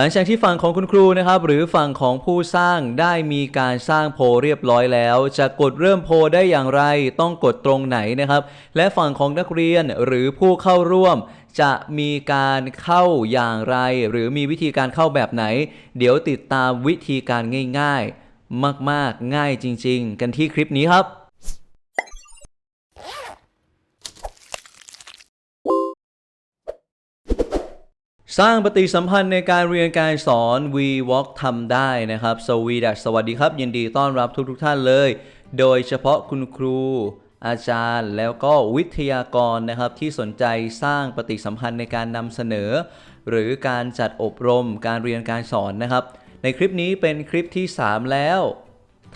หลังจากที่ฝั่งของคุณครูนะครับหรือฝั่งของผู้สร้างได้มีการสร้างโพเรียบร้อยแล้ว จะกดเริ่มโพได้อย่างไร ต้องกดตรงไหนนะครับ และฝั่งของนักเรียนหรือผู้เข้าร่วม จะมีการเข้าอย่างไร หรือมีวิธีการเข้าแบบไหน เดี๋ยวติดตามวิธีการง่าย ๆ มากๆ ง่ายจริง ๆ กันที่คลิปนี้ครับ สร้างปฏิสัมพันธ์ในการเรียนการสอน VWalk ทำได้นะครับ สวีดัสสวัสดีครับ ยินดีต้อนรับทุกทท่านเลย โดยเฉพาะคุณครู อาจารย์ แล้วก็วิทยากรนะครับ ที่สนใจสร้างปฏิสัมพันธ์ในการนำเสนอ หรือการจัดอบรมการเรียนการสอนนะครับ ในคลิปนี้เป็นคลิปที่ 3 แล้ว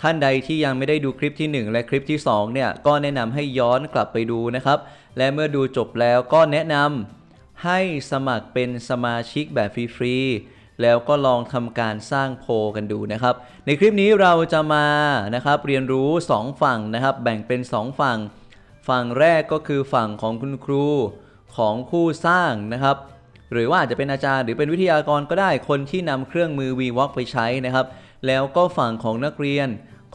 ท่านใดที่ยังไม่ได้ดูคลิปที่ 1 และคลิปที่2เนี่ยก็แนะนำให้ย้อนกลับไปดูนะครับ และเมื่อดูจบแล้วก็แนะนำ ให้สมัครเป็นสมาชิกแบบฟรีๆ แล้วก็ลองทำการสร้างโพลกันดูนะครับ ในคลิปนี้เราจะมานะครับเรียนรู้ 2 ฝั่งนะครับ แบ่งเป็น 2 ฝั่ง ฝั่งแรกก็คือฝั่งของคุณครูของผู้สร้างนะครับ หรือว่าอาจจะเป็นอาจารย์หรือเป็นวิทยากรก็ได้คนที่นำเครื่องมือ VWalk ไปใช้นะครับ แล้วก็ฝั่งของนักเรียน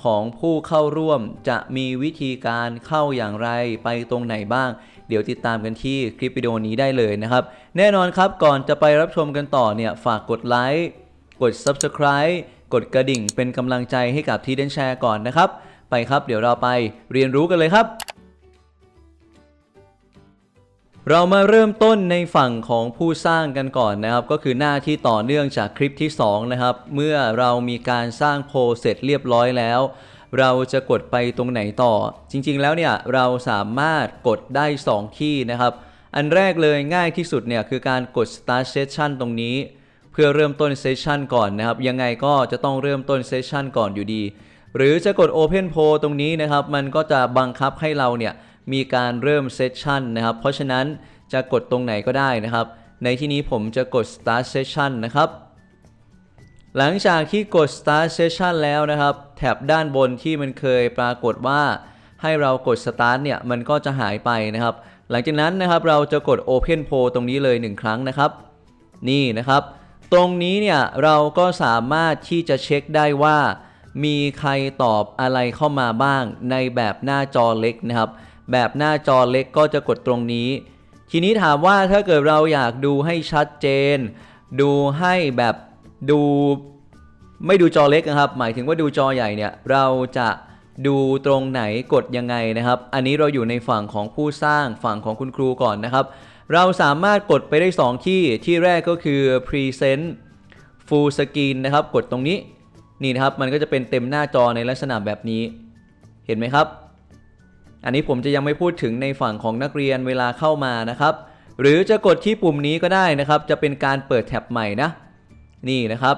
ของผู้เข้าร่วมจะมีวิธีการเข้าอย่างไรไปตรงไหนบ้าง เดี๋ยวติดตามกันที่คลิปวิดีโอนี้ได้เลยนะครับ แน่นอนครับก่อนจะไปรับชมกันต่อเนี่ยฝากกดไลค์กด Subscribe กดกระดิ่งเป็นกำลังใจให้กับที่เดนแชร์ก่อนนะครับ ไปครับเดี๋ยวเราไปเรียนรู้กันเลยครับ เรามาเริ่มต้นในฝั่งของผู้สร้างกันก่อนนะครับ ก็คือหน้าที่ต่อเนื่องจากคลิปที่ 2 นะครับ เมื่อเรามีการสร้างโพเสร็จเรียบร้อยแล้ว เราจะกดไปตรงไหนต่อ จริงๆแล้วเนี่ยเราสามารถกดได้ 2 ที่นะครับ อันแรกเลยง่ายที่สุดเนี่ยคือการกด start session ตรงนี้ เพื่อเริ่มต้นเซสชันก่อนนะครับ ยังไงก็จะต้องเริ่มต้นเซสชันก่อนอยู่ดี หรือจะกด Open Poll ตรงนี้นะครับ มันก็จะบังคับให้เราเนี่ย มีการเริ่มเซสชันนะครับ เพราะฉะนั้นจะกดตรงไหนก็ได้นะครับ ในที่นี้ผมจะกด Start Session นะครับ หลังจากที่กด Start Session แล้วนะครับ แถบด้านบนที่มันเคยปรากฏว่า ให้เรากด Start เนี่ย มันก็จะหายไปนะครับ หลังจากนั้นนะครับเราจะกด Open Poll ตรงนี้เลย 1 ครั้งนะครับ นี่นะครับ ตรงนี้เนี่ยเราก็สามารถที่จะเช็คได้ว่ามีใครตอบอะไรเข้ามาบ้างในแบบหน้าจอเล็กนะครับ แบบหน้าจอเล็กก็จะกดตรงนี้ ทีนี้ถามว่าถ้าเกิดเราอยากดูให้ชัดเจน ดูให้แบบดูไม่ดูจอเล็กนะครับ หมายถึงว่าดูจอใหญ่เนี่ยเราจะดูตรงไหนกดยังไงนะครับ อันนี้เราอยู่ในฝั่งของผู้สร้างฝั่งของคุณครูก่อนนะครับ เราสามารถกดไปได้ 2 ที่ที่แรกก็คือ present full screen นะครับ กดตรงนี้นี่นะครับมันก็จะเป็นเต็มหน้าจอในลักษณะแบบนี้ เห็นไหมครับ อันนี้ผมจะยังไม่พูดถึงในฝั่งของนักเรียนเวลาเข้ามานะครับ หรือจะกดที่ปุ่มนี้ก็ได้นะครับ จะเป็นการเปิดแท็บใหม่นะนี่นะครับ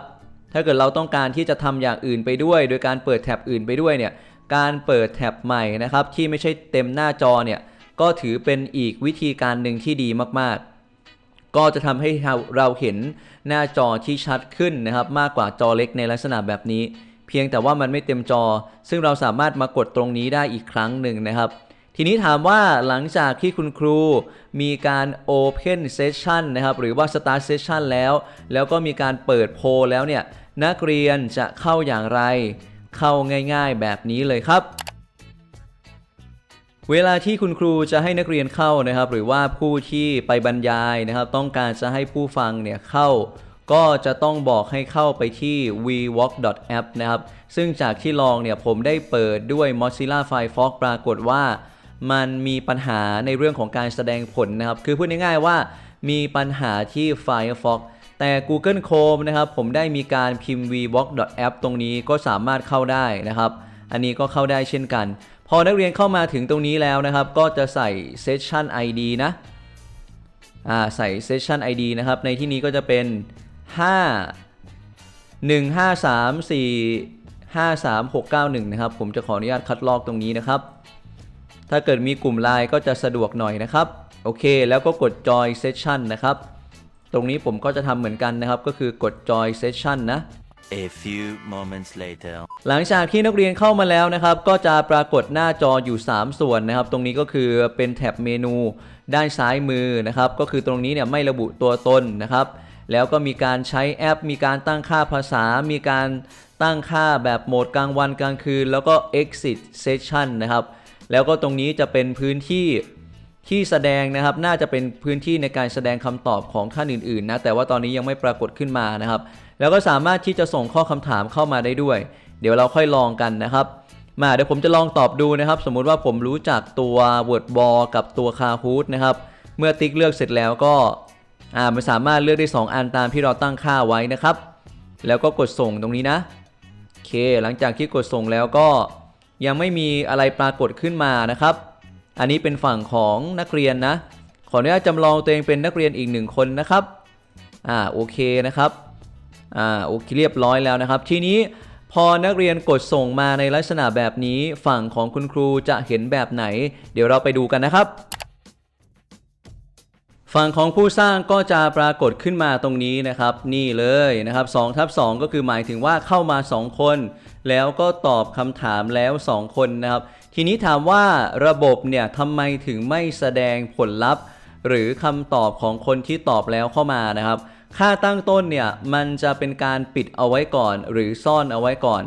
ถ้าเกิดเราต้องการที่จะทำอย่างอื่นไปด้วย โดยการเปิดแท็บอื่นไปด้วยเนี่ยการเปิดแท็บใหม่นะครับ ที่ไม่ใช่เต็มหน้าจอเนี่ยก็ถือเป็นอีกวิธีการหนึ่งที่ดีมากๆ ก็จะทำให้เราเห็นหน้าจอที่ชัดขึ้นนะครับ มากกว่าจอเล็กในลักษณะแบบนี้ เพียงแต่ว่ามันไม่เต็มจอ ซึ่งเราสามารถมากดตรงนี้ได้อีกครั้งหนึ่งนะครับ ทีนี้ถามว่าหลังจากที่คุณครูมีการ Open Session นะครับ หรือว่า Start Session แล้ว แล้วก็มีการเปิดโพลแล้วเนี่ย นักเรียนจะเข้าอย่างไร เข้าง่ายๆแบบนี้เลยครับเวลาที่คุณครูจะให้นักเรียนเข้านะครับ หรือว่าผู้ที่ไปบรรยายนะครับ ต้องการจะให้ผู้ฟังเนี่ยเข้า ก็จะต้องบอกให้เข้าไปที่ vwalk.app นะครับ ซึ่งจากที่ลองเนี่ยผมได้เปิดด้วย Mozilla Firefox ปรากฏว่ามันมีปัญหาในเรื่องของการแสดงผลนะครับ คือพูดง่ายๆว่ามีปัญหาที่ Firefox แต่ Google Chrome นะครับ ผมได้มีการพิมพ์ vwalk.app ตรงนี้ก็สามารถเข้าได้นะครับ อันนี้ก็เข้าได้เช่นกัน พอนักเรียนเข้ามาถึงตรงนี้แล้วนะครับ ก็จะใส่ Session ID นะ อ่า ใส่ Session ID นะครับ ในที่นี้ก็จะเป็น 5 1 5 3 4 5 3 6 9 1นะครับ ผมจะขออนุญาตคัดลอกตรงนี้นะครับ ถ้าเกิดมีกลุ่มไลน์ก็จะสะดวกหน่อยนะครับ โอเค แล้วก็กด Join Session นะครับ ตรงนี้ผมก็จะทำเหมือนกันนะครับ ก็คือกด Join Session นะ A few moments later. หลังจากที่นักเรียนเข้ามาแล้วนะครับ ก็จะปรากฏหน้าจออยู่ 3 ส่วนนะครับ ตรงนี้ก็คือเป็นแท็บเมนูด้านซ้ายมือนะครับ ก็คือตรงนี้เนี่ยไม่ระบุตัวตนนะครับ แล้วก็มีการใช้แอป มีการตั้งค่าภาษา มีการตั้งค่าแบบโหมดกลางวันกลางคืน แล้วก็ exit session นะครับ แล้วก็ตรงนี้จะเป็นพื้นที่ที่แสดงนะครับ น่าจะเป็นพื้นที่ในการแสดงคำตอบของท่านอื่นๆนะ แต่ว่าตอนนี้ยังไม่ปรากฏขึ้นมานะครับ แล้วก็สามารถที่จะส่งข้อคำถามเข้ามาได้ด้วย เดี๋ยวเราค่อยลองกันนะครับ มาเดี๋ยวผมจะลองตอบดูนะครับ สมมุติว่าผมรู้จักตัว Word Ball กับตัว Kahoot นะครับ เมื่อติ๊กเลือกเสร็จแล้วก็ อ่ามันสามารถเลือกได้ 2 อันตามที่เราตั้งค่าไว้นะครับ แล้วก็กดส่งตรงนี้นะโอเค หลังจากที่กดส่งแล้วก็ยังไม่มีอะไรปรากฏขึ้นมานะครับ อันนี้เป็นฝั่งของนักเรียนนะ ขออนุญาตจำลองตัวเองเป็นนักเรียนอีกหนึ่งคนนะครับ อ่าโอเคนะครับ อ่าโอเคเรียบร้อยแล้วนะครับ ทีนี้พอนักเรียนกดส่งมาในลักษณะแบบนี้ ฝั่งของคุณครูจะเห็นแบบไหน เดี๋ยวเราไปดูกันนะครับ ฝั่งของผู้สร้างก็จะปรากฏขึ้นมาตรงนี้นะครับ นี่เลยนะครับ2ทับ2ก็คือหมายถึงว่าเข้ามา 2 คน แล้วก็ตอบคำถามแล้ว 2 คนนะครับ ทีนี้ถามว่าระบบเนี่ยทำไมถึงไม่แสดงผลลัพธ์ หรือคำตอบของคนที่ตอบแล้วเข้ามานะครับ ค่าตั้งต้นเนี่ยมันจะเป็นการปิดเอาไว้ก่อน หรือซ่อนเอาไว้ก่อน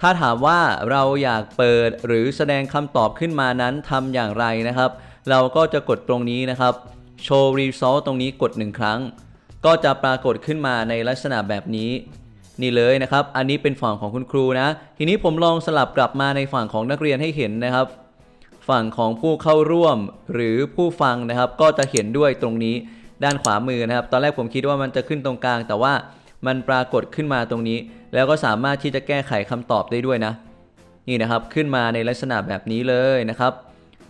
ถ้าถามว่าเราอยากเปิดหรือแสดงคำตอบขึ้นมานั้นทำอย่างไรนะครับ เราก็จะกดตรงนี้นะครับ โชว์ result ตรงนี้กด 1 ครั้ง ก็จะปรากฏขึ้นมาในลักษณะแบบนี้ นี่เลยนะครับ อันนี้เป็นฝั่งของคุณครูนะ ทีนี้ผมลองสลับกลับมาในฝั่งของนักเรียนให้เห็นนะครับ ฝั่งของผู้เข้าร่วมหรือผู้ฟังนะครับ ก็จะเห็นด้วยตรงนี้ด้านขวามือนะครับ ตอนแรกผมคิดว่ามันจะขึ้นตรงกลาง แต่ว่ามันปรากฏขึ้นมาตรงนี้ แล้วก็สามารถที่จะแก้ไขคำตอบได้ด้วยนะ นี่นะครับ ขึ้นมาในลักษณะแบบนี้เลยนะครับ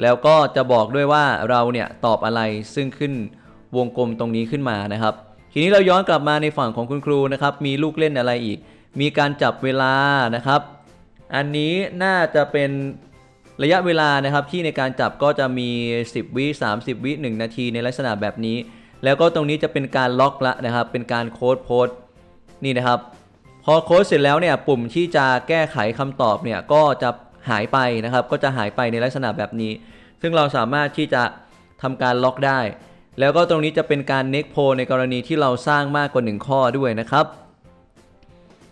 แล้วก็จะบอกด้วยว่าเราเนี่ยตอบอะไรซึ่งขึ้นวงกลมตรงนี้ขึ้นมานะครับ ทีนี้เราย้อนกลับมาในฝั่งของคุณครูนะครับ มีลูกเล่นอะไรอีก มีการจับเวลานะครับ อันนี้น่าจะเป็นระยะเวลานะครับที่ในการจับก็จะมี 10 วิ 30 วิ 1 นาทีในลักษณะแบบนี้ แล้วก็ตรงนี้จะเป็นการล็อกละนะครับ เป็นการโค้ดโพสต์นี่นะครับ พอโค้ดเสร็จแล้วเนี่ยปุ่มที่จะแก้ไขคำตอบเนี่ยก็จะ หายไปนะครับ ก็จะหายไปในลักษณะแบบนี้ ซึ่งเราสามารถที่จะทำการล็อกได้ แล้วก็ตรงนี้จะเป็นการเน็กโพในกรณีที่เราสร้างมากกว่า 1 ข้อด้วยนะครับ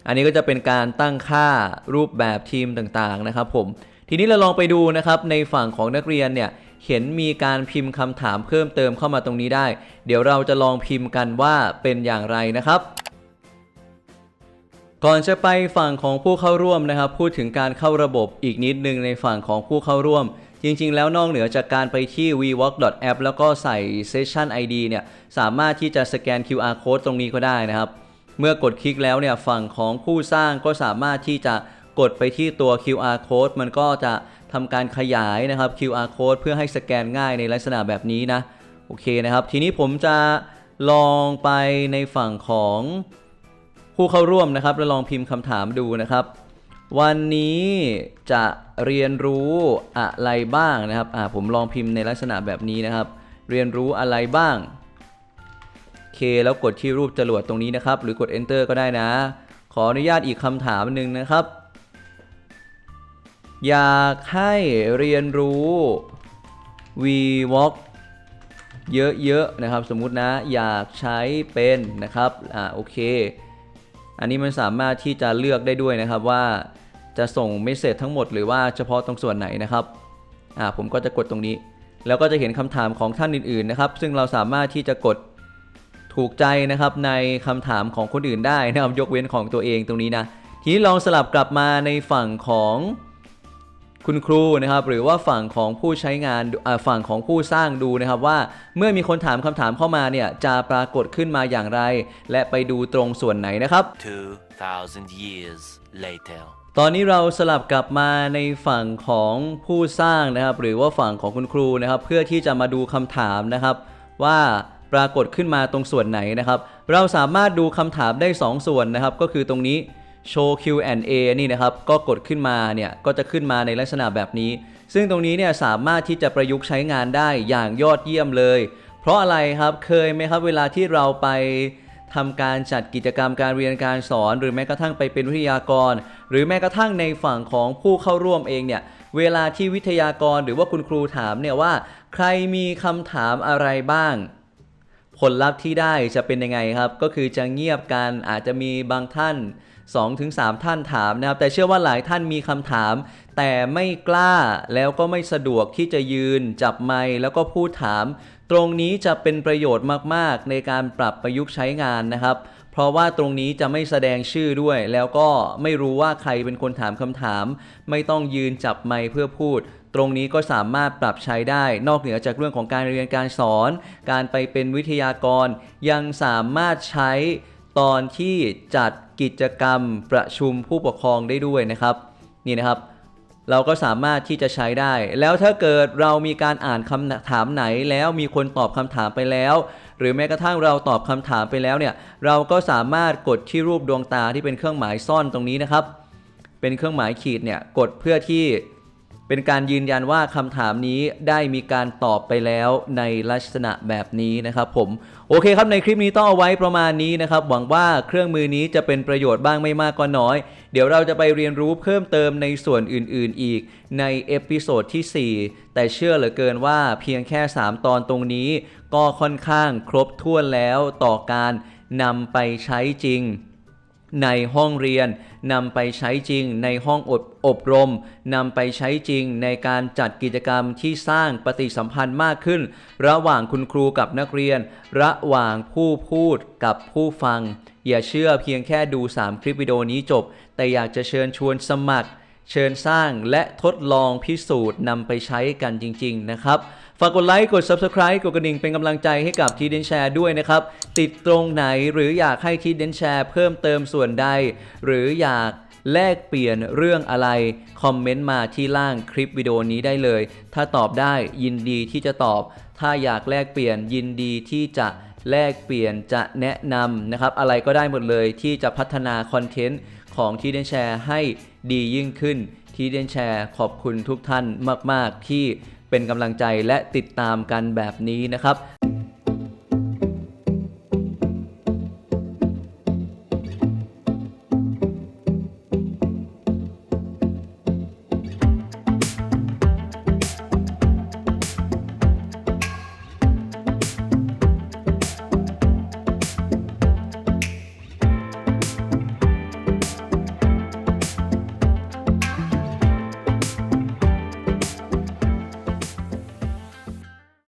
อันนี้ก็จะเป็นการตั้งค่ารูปแบบทีมต่างๆนะครับ ผม ทีนี้เราลองไปดูนะครับในฝั่งของนักเรียนเนี่ยเห็นมีการพิมพ์คำถามเพิ่มเติมเข้ามาตรงนี้ได้ เดี๋ยวเราจะลองพิมพ์กันว่าเป็นอย่างไรนะครับ ก่อนจะไปฝั่งของผู้เข้าร่วมนะครับ พูดถึงการเข้าระบบอีกนิดนึงในฝั่งของผู้เข้าร่วม จริงๆ แล้วนอกเหนือจากการไปที่ vwalk.app แล้วก็ใส่ session ID เนี่ยสามารถที่จะสแกน QR code ตรงนี้ก็ได้นะครับ เมื่อกดคลิกแล้วเนี่ยฝั่งของผู้สร้างก็สามารถที่จะกดไปที่ตัว QR code มันก็จะทำการขยายนะครับ QR code เพื่อให้สแกนง่ายในลักษณะแบบนี้นะ โอเคนะครับ ทีนี้ผมจะลองไปในฝั่งของ ผู้เข้าร่วมนะครับแล้วลองพิมพ์คำถามดูนะครับ วันนี้จะเรียนรู้อะไรบ้างนะครับอ่าผมลองพิมพ์ในลักษณะแบบนี้นะครับ เรียนรู้อะไรบ้างเคแล้วกดที่รูปจรวดตรงนี้นะครับ หรือกด enter ก็ได้นะ ขออนุญาตอีกคำถามหนึ่งนะครับ อยากให้เรียนรู้ VWalk เยอะๆนะครับ สมมุตินะ อยากใช้เป็นนะครับ อ่า โอเค อันนี้มันสามารถที่จะเลือกได้ด้วยนะครับว่าจะส่งเมสเซจทั้งหมดหรือว่าเฉพาะตรงส่วนไหนนะครับอ่าผมก็จะกดตรงนี้ แล้วก็จะเห็นคำถามของท่านอื่นๆนะครับ ซึ่งเราสามารถที่จะกดถูกใจนะครับในคำถามของคนอื่นได้นะครับยกเว้นของตัวเองตรงนี้นะทีนี้ลองสลับกลับมาในฝั่งของ คุณครูนะครับหรือว่าฝั่งของผู้ใช้งานอ่าฝั่งของผู้สร้างดูนะครับว่า เมื่อมีคนถามคำถามเข้ามาเนี่ยจะปรากฏขึ้นมาอย่างไร และไปดูตรงส่วนไหนนะครับ2,000 years later. ตอนนี้เราสลับกลับมาในฝั่งของผู้สร้างนะครับ หรือว่าฝั่งของคุณครูนะครับ เพื่อที่จะมาดูคำถามนะครับ ว่าปรากฏขึ้นมาตรงส่วนไหนนะครับ เราสามารถดูคำถามได้ 2 ส่วนนะครับ ก็คือตรงนี้ โชว์ Q&A นี่นะครับก็กดขึ้นมาเนี่ยก็จะขึ้นมาในลักษณะแบบนี้ ซึ่งตรงนี้เนี่ยสามารถที่จะประยุกต์ใช้งานได้อย่างยอดเยี่ยมเลย เพราะอะไรครับเคยไหมครับเวลาที่เราไปทำการจัดกิจกรรมการเรียนการสอน หรือแม้กระทั่งไปเป็นวิทยากร หรือแม้กระทั่งในฝั่งของผู้เข้าร่วมเองเนี่ยเวลาที่วิทยากรหรือว่าคุณครูถามเนี่ยว่า ใครมีคำถามอะไรบ้าง ผลลัพธ์ที่ได้จะเป็นยังไงครับ ก็คือจะเงียบกันอาจจะมีบางท่าน 2-3 ท่านถามนะครับ แต่เชื่อว่าหลายท่านมีคำถาม แต่ไม่กล้าแล้วก็ไม่สะดวกที่จะยืน จับไมค์แล้วก็พูดถาม ตรงนี้จะเป็นประโยชน์มากๆ ในการปรับประยุกต์ใช้งานนะครับเพราะว่าตรงนี้จะไม่แสดงชื่อด้วย แล้วก็ไม่รู้ว่าใครเป็นคนถามคำถาม ไม่ต้องยืนจับไมค์เพื่อพูด ตรงนี้ก็สามารถปรับใช้ได้นอกเหนือจากเรื่องของการเรียนการสอน การไปเป็นวิทยากร ยังสามารถใช้ตอนที่จัดกิจกรรมประชุมผู้ปกครองได้ด้วยนะครับ นี่นะครับ เราก็สามารถที่จะใช้ได้ แล้วถ้าเกิดเรามีการอ่านคำถามไหนแล้วมีคนตอบคำถามไปแล้ว หรือแม้กระทั่งเราตอบคำถามไปแล้วเนี่ยเราก็สามารถกดที่รูปดวงตาที่เป็นเครื่องหมายซ่อนตรงนี้นะครับ เป็นเครื่องหมายขีดเนี่ยกดเพื่อที่ เป็นการยืนยันว่าคำถามนี้ได้มีการตอบไปแล้วในลักษณะแบบนี้นะครับผมโอเคครับในคลิปนี้ต้องเอาไว้ประมาณนี้นะครับหวังว่าเครื่องมือนี้จะเป็นประโยชน์บ้างไม่มากก็น้อย เดี๋ยวเราจะไปเรียนรู้เพิ่มเติมในส่วนอื่น ๆ อีกในเอพิโซดที่ 4 แต่เชื่อเหลือเกินว่าเพียงแค่ 3 ตอนตรงนี้ ก็ค่อนข้างครบถ้วนแล้วต่อการนำไปใช้จริง ในห้องเรียนนำไปใช้จริงในห้องอบอบรมนำไปใช้จริงในการจัดกิจกรรมที่สร้างปฏิสัมพันธ์มากขึ้น ระหว่างคุณครูกับนักเรียน ระหว่างผู้พูดกับผู้ฟัง อย่าเชื่อเพียงแค่ดู 3 คลิปวิดีโอนี้จบ แต่อยากจะเชิญชวนสมัคร เชิญสร้างและทดลองพิสูจน์นำไปใช้กันจริง ๆ นะครับฝากกดไลค์กด Subscribe กดกระดิ่งเป็นกำลังใจให้กับทีเดนแชร์ด้วยนะครับ ติดตรงไหนหรืออยากให้ทีเดนแชร์เพิ่มเติมส่วนใด หรืออยากแลกเปลี่ยนเรื่องอะไร คอมเมนต์มาที่ล่างคลิปวิดีโอนี้ได้เลย ถ้าตอบได้ยินดีที่จะตอบ ถ้าอยากแลกเปลี่ยนยินดีที่จะแลกเปลี่ยนจะแนะนำนะครับ อะไรก็ได้หมดเลยที่จะพัฒนาคอนเทนต์ของทีเดนแชร์ให้ดียิ่งขึ้นทีเดนแชร์ขอบคุณทุกท่านมาก ๆ ที่ เป็นกำลังใจและติดตามกันแบบนี้นะครับ